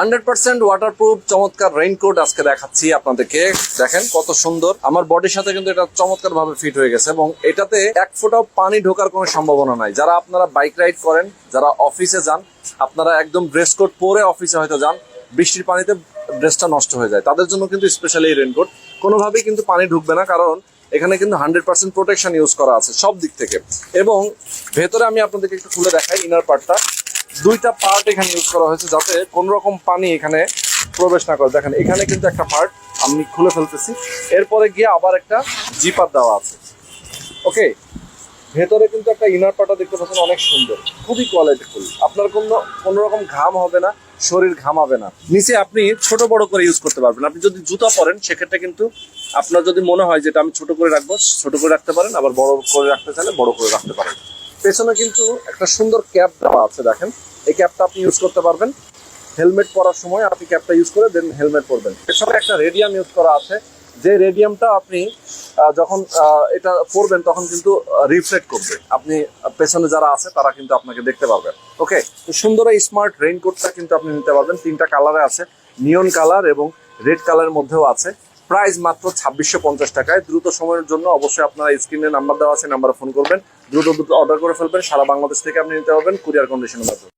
Hundred percent waterproof চমৎকার raincoat আজকে দেখাচ্ছি আপনাদেরকে। দেখেন কত সুন্দর। আমার বডির সাথে কিন্তু এটা চমৎকার ভাবে ফিট হয়ে গেছে এবং এটাতে এক ফোঁটাও পানি ঢোকার কোনো সম্ভাবনা নাই। যারা আপনারা বাইক রাইড করেন, যারা অফিসে যান, আপনারা একদম ড্রেস কোড পরে অফিসে হয়তো যান, বৃষ্টির পানিতে ড্রেসটা নষ্ট হয়ে যায়। তাদের জন্য কিন্তু স্পেশালি এই রেইনকোট কোনোভাবেই কিন্তু পানি ঢুকবে না, কারণ এখানে কিন্তু হান্ড্রেড পার্সেন্ট প্রোটেকশন ইউজ করা আছে সব দিক থেকে। এবং ভেতরে আমি আপনাদেরকে একটু খুলে দেখাই ইনার পার্টটা দুইটা পার্ট এখানে ইউজ করা হয়েছে যাতে কোন রকম পানি এখানে প্রবেশ না করে। দেখেন, এখানে কিন্তু একটা পার্ট আমি খুলে ফেলতেছি। এরপরে গিয়ে আবার একটা জিপার দেওয়া আছে। ওকে ভেতরে কিন্তু একটা ইনার পার্টটা দেখতে পাচ্ছেন, অনেক সুন্দর। খুবই কোয়ালিটিফুল আপনার কোনো কোনো রকম ঘাম হবে না, শরীর ঘামাবে না। নিচে আপনি ছোট বড় করে ইউজ করতে পারবেন। আপনি যদি জুতা পরেন, সেক্ষেত্রে কিন্তু আপনার যদি মনে হয় যেটা আমি ছোট করে রাখব, ছোট করে রাখতে পারেন, আবার বড় করে রাখতে চাইলে বড় করে রাখতে পারেন। পেছনে কিন্তু একটা সুন্দর ক্যাপ দেওয়া আছে, দেখেন। এই ক্যাপটা আপনি ইউজ করতে পারবেন। হেলমেট পরার সময় আপনি ক্যাপটা ইউজ করে দেন, হেলমেট পরবেন। পেছনে একটা রেডিয়াম ইউজ করা আছে। যে রেডিয়ামটা আপনি যখন এটা পরবেন, তখন কিন্তু রিফ্লেক্ট করবে। আপনি পেছনে যারা আছে, তারা কিন্তু আপনাকে দেখতে পারবেন ওকে তো সুন্দর এই স্মার্ট রেইনকোটটা কিন্তু আপনি নিতে পারবেন। তিনটা কালারে আছে। নিয়ন কালার এবং রেড কালারের মধ্যেও আছে। প্রাইস মাত্র ছাব্বিশশো পঞ্চাশ টাকায়। দ্রুত সময়ের জন্য অবশ্যই আপনারা স্ক্রিনে নাম্বার দেওয়া আছে, নাম্বারে ফোন করবেন। দ্রুত দ্রুত অর্ডার করে ফেলবেন। সারা বাংলাদেশ থেকে আপনি নিতে পারবেন। কুরিয়ার কন্ডিশনের মাধ্যমে।